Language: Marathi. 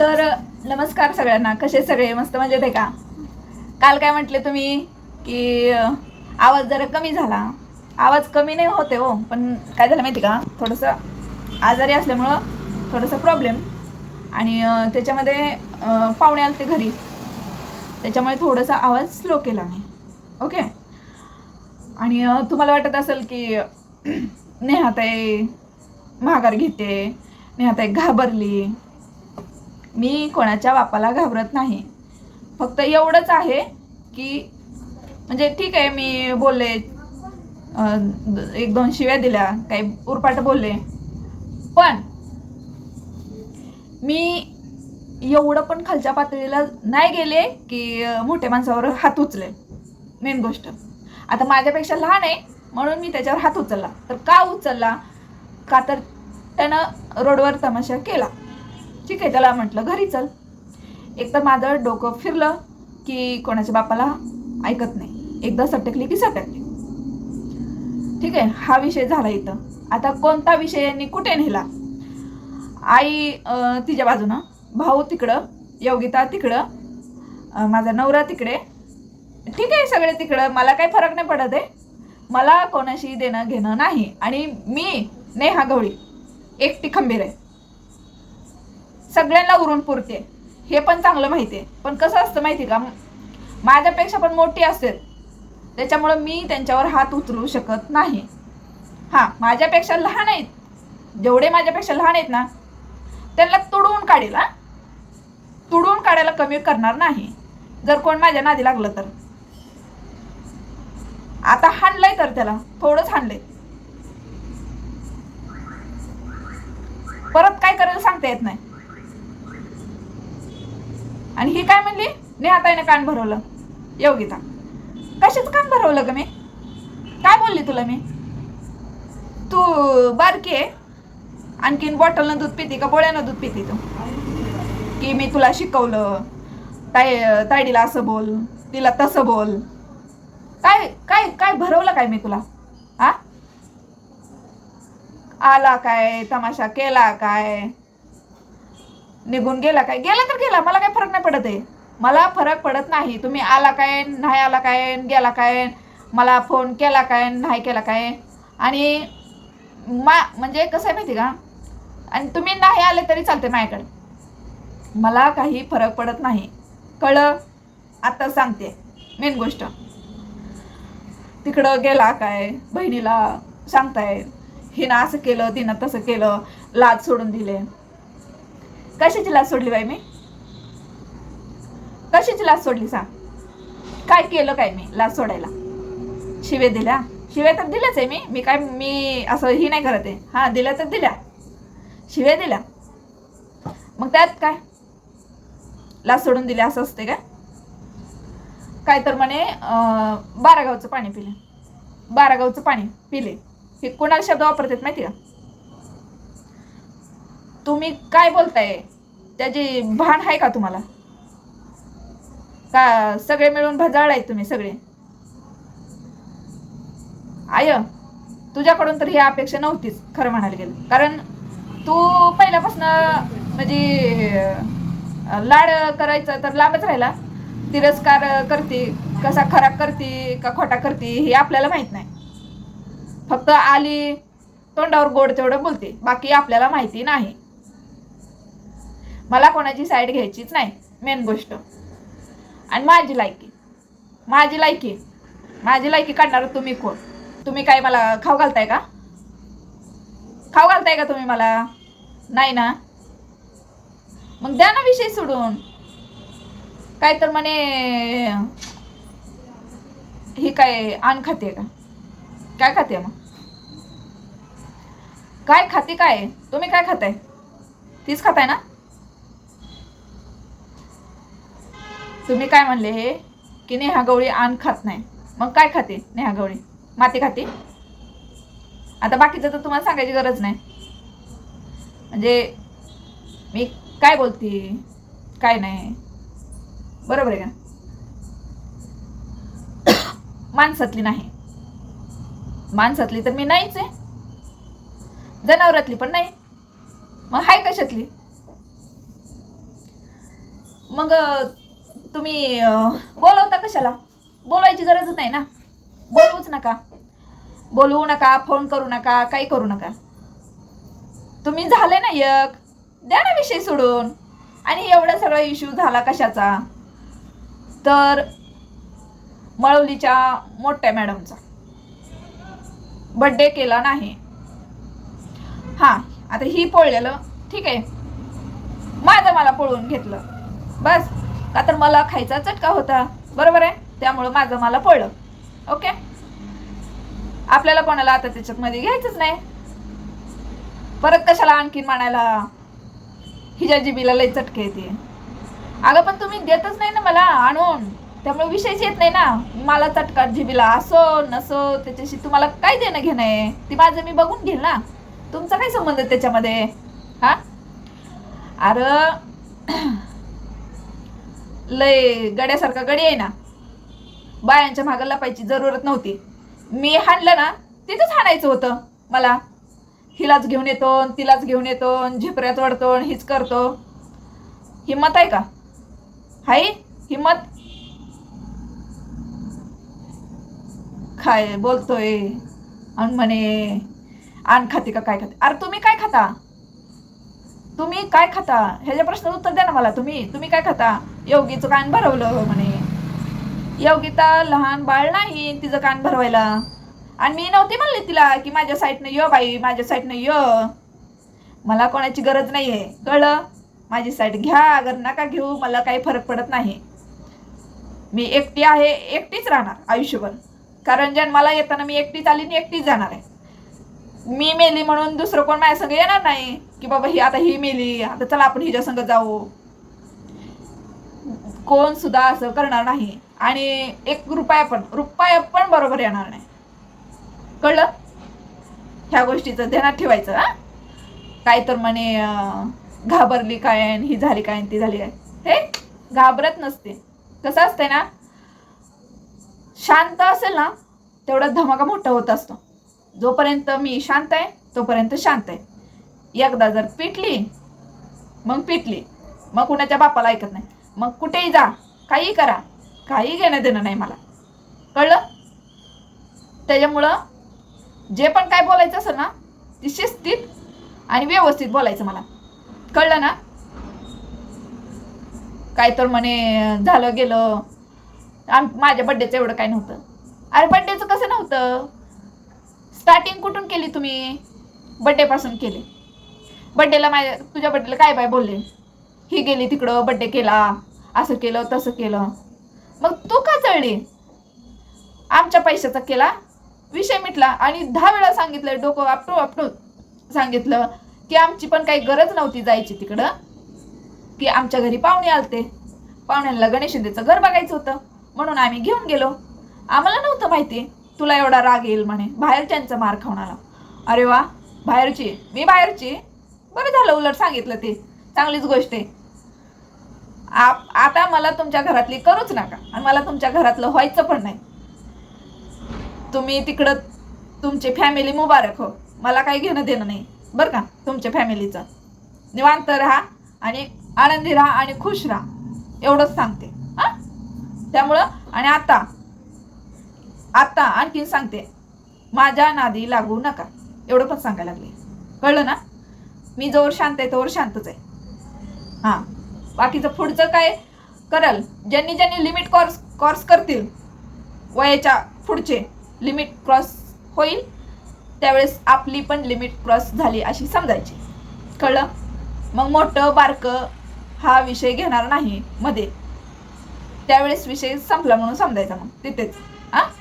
तर नमस्कार सगळ्यांना. कसे सगळे? मस्त मजेत आहे का? काल काय म्हटले तुम्ही? की आवाज जरा कमी झाला. आवाज कमी नाही होते हो पण काय झालं माहिती का? थोडंसं आजारी असल्यामुळं थोडंसं प्रॉब्लेम आणि त्याच्यामध्ये पाहुणे आले ते घरी. त्याच्यामुळे थोडासा आवाज स्लो केला मी. ओके आणि तुम्हाला वाटत असेल की नेहाताई माघार घेते नेहाताई घाबरली. मी कोणाच्या बापाला घाबरत नाही. फक्त एवढंच आहे की म्हणजे ठीक आहे मी बोलले एक दोन शिव्या दिल्या काही उरपाट बोलले. पण मी एवढं पण खालच्या पातळीला नाही गेले की मोठ्या माणसावर हात उचले. मेन गोष्ट. आता माझ्यापेक्षा लहान आहे म्हणून मी त्याच्यावर हात उचलला. तर का उचलला? का तर त्यानं रोडवर तमाशा केला. ठीक आहे त्याला म्हटलं घरी चल. एक तर माझं डोकं फिरलं की कोणाच्या बापाला ऐकत नाही. एकदा सटकली की सटकली. ठीक आहे हा विषय झाला इथं. आता कोणता विषय यांनी कुठे नेला? आई तिच्या बाजूनं भाऊ तिकडं योगिता तिकडं माझा नवरा तिकडे. ठीक आहे सगळे तिकडं. मला काही फरक नाही पडत आहे. मला कोणाशी देणं घेणं नाही. आणि मी नेहा गवळी एकटी खंबीर आहे. सगळ्यांना उरून पुरते. हे पण चांगलं माहिती आहे. पण कसं असतं माहिती का? माझ्यापेक्षा पण मोठी असेल. त्याच्यामुळं मी त्यांच्यावर हात उचलू शकत नाही. हां माझ्यापेक्षा लहान आहेत. जेवढे माझ्यापेक्षा लहान आहेत ना त्यांना तुडवून काढेल हां. तुडवून काढायला कमी करणार नाही. जर कोण माझ्या नादी लागलं तर. आता हाणलंय तर त्याला. थोडंच हाणलंय. परत काय करायला सांगता येत नाही. आणि ही काय म्हणली? नेहाताईने कान भरवलं. योगिता कशाच कान भरवलं ग मी? काय बोलली तुला मी? तू बारकी आहे. आणखीन बॉटलनं दूध पिते का बोळ्यानं दूध पिते तू? की मी तुला शिकवलं. ताई तायडीला असं बोल तिला तसं बोल. काय काय काय भरवलं काय मी तुला? हा? आला काय तमाशा केला काय? निघून गेला काय? गेला तर गेला. मला काय फरक नाही पडत आहे. मला फरक पडत नाही. तुम्ही आला काय? नाही आला काय? गेला काय? मला फोन केला काय? नाही केला काय? आणि मा म्हणजे कसं आहे माहिती का? आणि तुम्ही नाही आले तरी चालते माझ्याकडे. मला काही फरक पडत नाही. कळलं? आता सांगते. मेन गोष्ट. तिकडं गेला काय? बहिणीला सांगताय. हिनं असं केलं तिनं तसं केलं. लाज सोडून दिले. कशाची लाच सोडली बाई मी? कशाची लाच सोडली सांग? काय केलं काय मी लाच सोडायला? शिवे दिल्या? शिव्या तर दिल्याच आहे मी. मी काय मी असं ही नाही करत आहे. हां दिल्या तर दिल्या. शिव्या दिल्या. मग त्यात काय? लाच सोडून दिल्या असं असते काय? काय तर म्हणे बारागावचं पाणी पिले. बारागावचं पाणी पिले. हे कोणाला शब्द वापरतात माहिती का? तुम्ही काय बोलताय? त्याची भान आहे का तुम्हाला? का सगळे मिळून भजाळ आहे तुम्ही सगळे? आय तुझ्याकडून तर ही अपेक्षा नव्हतीच खरं म्हणायला गेलं. कारण तू पहिल्यापासून म्हणजे लाड करायचा तर लांबच राहिला. तिरस्कार करते कसा खरा करते का खोटा करते हे आपल्याला माहीत नाही. फक्त आली तोंडावर गोड तेवढं बोलते बाकी आपल्याला माहिती नाही. मला कोणाची साईड घ्यायचीच नाही मेन गोष्ट. आणि माझी लायकी माझी लायकी माझी लायकी काढणार तुम्ही कोण? तुम्ही काय मला खाऊ घालताय का? खाऊ घालताय का तुम्ही मला? नाही ना? मग द्या ना विषय सोडून. काय तर म्हणे ही काय आण खाते का? काय खाते मग? काय खाते काय? तुम्ही काय खाताय? तीच खाताय ना? तुम्ही काय म्हणले हे? की नेहा गवळी आण खात नाही. मग काय खाते नेहा गवळी? माती खाते? आता बाकीचं तर तुम्हाला सांगायची गरज नाही. म्हणजे मी काय बोलते? काय नाही. बरोबर आहे का? माणसातली नाही. माणसातली तर मी नाहीच आहे. जनावरातली पण नाही. मग हाय कशातली? मग तुम्ही बोलवता कशाला? बोलवायची गरजच नाही ना. बोलवूच नका. बोलवू नका फोन करू नका काही करू नका. तुम्ही झाले ना एक. द्या ना विषय सोडून. आणि एवढा सगळा इश्यू झाला कशाचा? तर मळवलीच्या मोठ्या मॅडमचा बड्डे केला नाही. हां आता ही पळलेलं ठीक आहे. माझं मला पळवून घेतलं. बस. का तर मला खायचा चटका होता. बरोबर आहे? त्यामुळं माझं मला पडलं ओके आपल्याला कोणाला आता त्याच्यामध्ये घ्यायचंच नाही. परत कशाला आणखीन म्हणायला? हिच्या जिबीला लई चटके येते. अगं पण तुम्ही देतच नाही ना मला आणून. त्यामुळे विषयच येत नाही ना. मला चटका जिबीला असो नसो त्याच्याशी तुम्हाला काय देणं घेणं आहे? ती माझं मी बघून घेईल ना. तुमचा काय संबंध आहे त्याच्यामध्ये? हा? अरे लय गड्यासारखा गडी आहे ना. बायांच्या मागं लपायची जरूरत नव्हती. मी हाणलं ना तिथंच हाणायचं होतं मला. हिलाच घेऊन येतो तिलाच घेऊन येतो झिपऱ्यात वडतो हीच करतो. हिम्मत आहे का? हाय हिम्मत? काय बोलतोय? आणि म्हणे आण खाते का काय खाते? अरे तुम्ही काय खाता? तुम्ही काय खाता? ह्याच्या प्रश्न उत्तर द्या ना मला तुम्ही. तुम्ही काय खाता? योगीचं कान भरवलं हो म्हणे. योगिता लहान बाळ नाही तिचं कान भरवायला. आणि मी नव्हती म्हणली तिला की माझ्या साईडनं य बाई माझ्या साईडनं य. मला कोणाची गरज नाही आहे कळलं? माझी साईड घ्या अगर नका घेऊ मला काही फरक पडत नाही. मी एकटी आहे एकटीच राहणार आयुष्यभर. कारण जन्माला येताना मी एकटीच आली आणि एकटीच जाणार आहे. मी मेली म्हणून दुसरं कोण माझ्या संग येणार नाही. की बाबा ही आता ही मेली आता चला आपण हिच्या संग जाऊ. कोण सुद्धा असं करणार नाही. आणि एक रुपया पण रुपया पण बरोबर येणार नाही. कळलं? ह्या गोष्टीचं ध्यानात ठेवायचं हा? काय तर म्हणे घाबरली काय ही झाली काय ती झाली काय. हे? घाबरत नसते. कसं असतंय ना? शांत असेल ना तेवढा धमाका मोठा होत असतो. जोपर्यंत मी शांत आहे तोपर्यंत शांत आहे. एकदा जर पिटली मग पिटली. मग कुणाच्या बापाला ऐकत नाही. मग कुठेही जा काही करा. काही घेणं देणं नाही मला. कळलं? त्याच्यामुळं जे पण काय बोलायचं असेल ना ती शिस्तीत आणि व्यवस्थित बोलायचं मला. कळलं ना? काय तर म्हणे झालं गेलं. आम माझ्या बड्डेचं एवढं काय नव्हतं. अरे बड्डेचं कसं नव्हतं? स्टार्टिंग कुठून केली तुम्ही? बड्डेपासून केली. बड्डेला माझ्या तुझ्या बड्डेला काय बाय बोलले? ही गेली तिकडं बड्डे केला. असं केलं तसं केलं. मग तू का चढली? आमच्या पैशाचा केला. विषय मिटला आणि दहा वेळा सांगितलं डोकं आपटू आपटू सांगितलं की आमची पण काही गरज नव्हती जायची तिकडं. की आमच्या घरी पाहुणे आलते. पाहुण्यांना गणेशिंदेचं घर बघायचं होतं. म्हणून आम्ही घेऊन गेलो. आम्हाला नव्हतं माहिती. तुला एवढा राग येईल म्हणे. बाहेरच्यांचा मार खावणारा अरे वा बाहेरची. मी बाहेरची? बरं झालं उलट सांगितलं ते. चांगलीच गोष्ट आहे. आप आता मला तुमच्या घरातली करूच नका. आणि मला तुमच्या घरातलं व्हायचं पण नाही. तुम्ही तिकडं तुमची फॅमिली मुबारक हो. मला काही घेणं देणं नाही. बरं का तुमच्या फॅमिलीचं निवांत राहा आणि आनंदी राहा आणि खुश राहा. एवढंच सांगते. हां? त्यामुळं आणि आता आत्ता आणखीन सांगते. माझ्या नादी लागू नका. एवढं पण सांगायला लागले. कळलं ना? मी जोर शांत आहे तोवर शांतच आहे. हां. बाकीचं पुढचं काय करल? ज्यांनी ज्यांनी लिमिट कॉर्स कॉर्स करतील वयाच्या पुढचे लिमिट क्रॉस होईल त्यावेळेस आपली पण लिमिट क्रॉस झाली अशी समजायची. कळलं? मग मोठं बारकं हा विषय घेणार नाही मध्ये. त्यावेळेस विषय संपला म्हणून समजायचा मग. तिथेच. हां?